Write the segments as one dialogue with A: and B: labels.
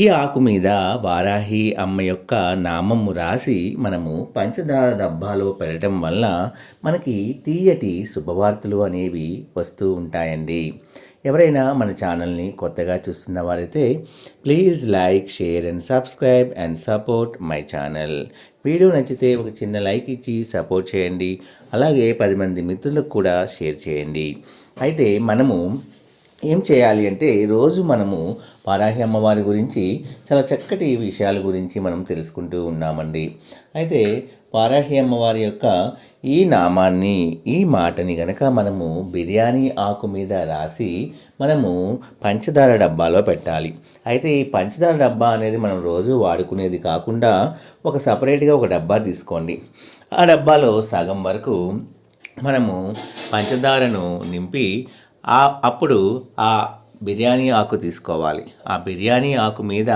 A: ఈ ఆకు మీద వారాహి అమ్మ యొక్క నామము రాసి మనము పంచదార డబ్బాలో పెట్టడం వల్ల మనకి తీయటి శుభవార్తలు అనేవి వస్తూ ఉంటాయండి. ఎవరైనా మన ఛానల్ని కొత్తగా చూస్తున్న వారైతే please like share and subscribe and support my channel. Video నచ్చితే ఒక చిన్న లైక్ ఇచ్చి సపోర్ట్ చేయండి. అలాగే పది మంది మిత్రులకు కూడా షేర్ చేయండి. అయితే మనము ఏం చేయాలి అంటే రోజు మనము వారాహి అమ్మవారి గురించి చాలా చక్కటి విషయాల గురించి మనం తెలుసుకుంటూ ఉన్నామండి. అయితే వారాహి అమ్మవారి యొక్క ఈ నామాన్ని ఈ మాటని గనక మనము బిర్యానీ ఆకు మీద రాసి మనము పంచదార డబ్బాలో పెట్టాలి. అయితే ఈ పంచదార డబ్బా అనేది మనం రోజు వాడుకునేది కాకుండా ఒక సపరేట్గా ఒక డబ్బా తీసుకోండి. ఆ డబ్బాలో సగం వరకు మనము పంచదారను నింపి ఆ అప్పుడు ఆ బిర్యానీ ఆకు తీసుకోవాలి. ఆ బిర్యానీ ఆకు మీద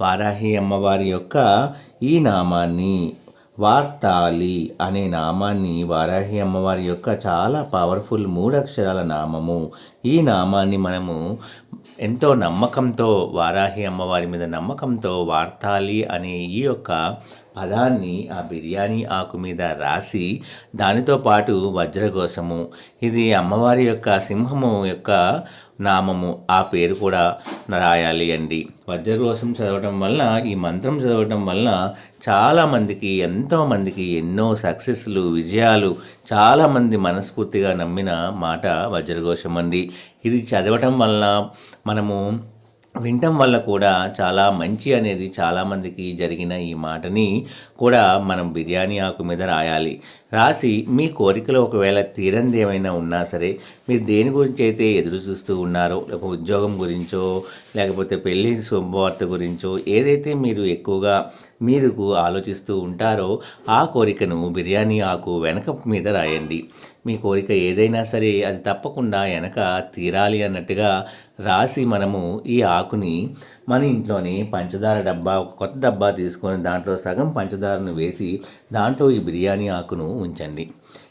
A: వారాహి అమ్మవారి యొక్క ఈ నామాన్ని వార్తాలి అనే నామాన్ని వారాహి అమ్మవారి యొక్క చాలా పవర్ఫుల్ మూడక్షరాల నామము. ఈ నామాన్ని మనము ఎంతో నమ్మకంతో వారాహి అమ్మవారి మీద నమ్మకంతో వార్తాలి అనే ఈ యొక్క పదాన్ని ఆ బిర్యానీ ఆకు మీద రాసి దానితో పాటు వజ్రకోశము ఇది అమ్మవారి యొక్క సింహము యొక్క నామము ఆ పేరు కూడా రాయాలి అండి. వజ్రకోశం చదవటం వల్ల ఈ మంత్రం చదవటం వల్ల చాలామందికి ఎంతోమందికి ఎన్నో సక్సెస్లు విజయాలు చాలామంది మనస్ఫూర్తిగా నమ్మిన మాట వజ్రకోశం అండి. ఇది చదవటం వల్ల మనము వినటం వల్ల కూడా చాలా మంచి అనేది చాలామందికి జరిగిన ఈ మాటని కూడా మనం బిర్యానీ ఆకు మీద రాయాలి. రాసి మీ కోరికలు ఒకవేళ తీరంది ఏమైనా ఉన్నా సరే మీరు దేని గురించి అయితే ఎదురు చూస్తూ ఉన్నారో ఒక ఉద్యోగం గురించో లేకపోతే పెళ్ళి శుభవార్త గురించో ఏదైతే మీరు ఎక్కువగా మీరు ఆలోచిస్తూ ఉంటారో ఆ కోరికను బిర్యానీ ఆకు వెనక మీద రాయండి. మీ కోరిక ఏదైనా సరే అది తప్పకుండా వెనక తీరాలి అన్నట్టుగా రాసి మనము ఈ ఆకుని మన ఇంట్లోని పంచదార డబ్బా ఒక కొత్త డబ్బా తీసుకొని దాంట్లో సగం పంచదారను వేసి దాంట్లో ఈ బిర్యానీ ఆకును ఉంచండి.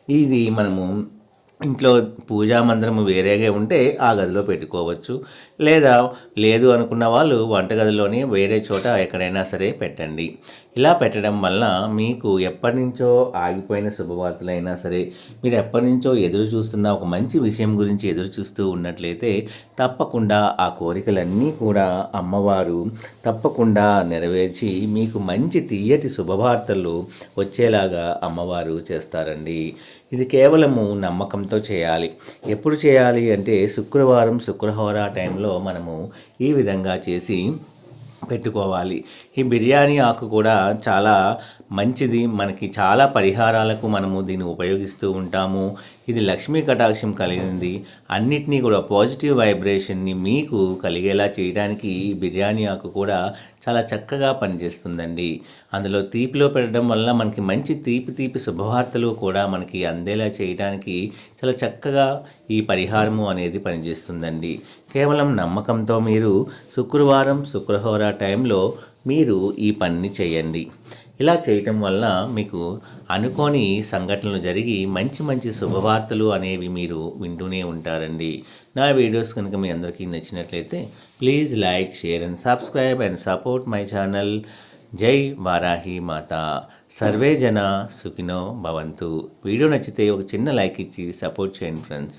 A: ఇది మనము ఇంట్లో పూజా మందిరము వేరేగా ఉంటే ఆ గదిలో పెట్టుకోవచ్చు. లేదా లేదు అనుకున్న వాళ్ళు వంటగదిలోనే వేరే చోట ఎక్కడైనా సరే పెట్టండి. ఇలా పెట్టడం వల్ల మీకు ఎప్పటి నుంచో ఆగిపోయిన శుభవార్తలైనా సరే మీరు ఎప్పటి నుంచో ఎదురు చూస్తున్న ఒక మంచి విషయం గురించి ఎదురు చూస్తూ ఉన్నట్లయితే తప్పకుండా ఆ కోరికలన్నీ కూడా అమ్మవారు తప్పకుండా నెరవేర్చి మీకు మంచి తీయటి శుభవార్తలు వచ్చేలాగా అమ్మవారు చేస్తారండి. ఇది కేవలము నమ్మకం నమ్మకంతో చేయాలి. ఎప్పుడు చేయాలి అంటే శుక్రవారం శుక్రహోరా టైంలో మనము ఈ విధంగా చేసి పెట్టుకోవాలి. ఈ బిర్యానీ ఆకు కూడా చాలా మంచిది. మనకి చాలా పరిహారాలకు మనము దీన్ని ఉపయోగిస్తూ ఉంటాము. ఇది లక్ష్మీ కటాక్షం కలిగింది. అన్నిటినీ కూడా పాజిటివ్ వైబ్రేషన్ని మీకు కలిగేలా చేయడానికి బిర్యానీ ఆకు కూడా చాలా చక్కగా పనిచేస్తుందండి. అందులో తీపిలో పెట్టడం వల్ల మనకి మంచి తీపి తీపి శుభవార్తలు కూడా మనకి అందేలా చేయడానికి చాలా చక్కగా ఈ పరిహారము అనేది పనిచేస్తుందండి. కేవలం నమ్మకంతో మీరు శుక్రవారం శుక్రహోర టైంలో మీరు ఈ పనిని చేయండి. ఇలా చేయటం వల్ల మీకు అనుకోని సంఘటనలు జరిగి మంచి మంచి శుభవార్తలు అనేవి మీరు వింటూనే ఉంటారండి. నా వీడియోస్ కనుక మీ అందరికీ నచ్చినట్లయితే please like share and subscribe and support my channel. జై వారాహి మాత. సర్వే జన సుఖినో భవంతు. వీడియో నచ్చితే ఒక చిన్న లైక్ ఇచ్చి సపోర్ట్ చేయండి ఫ్రెండ్స్.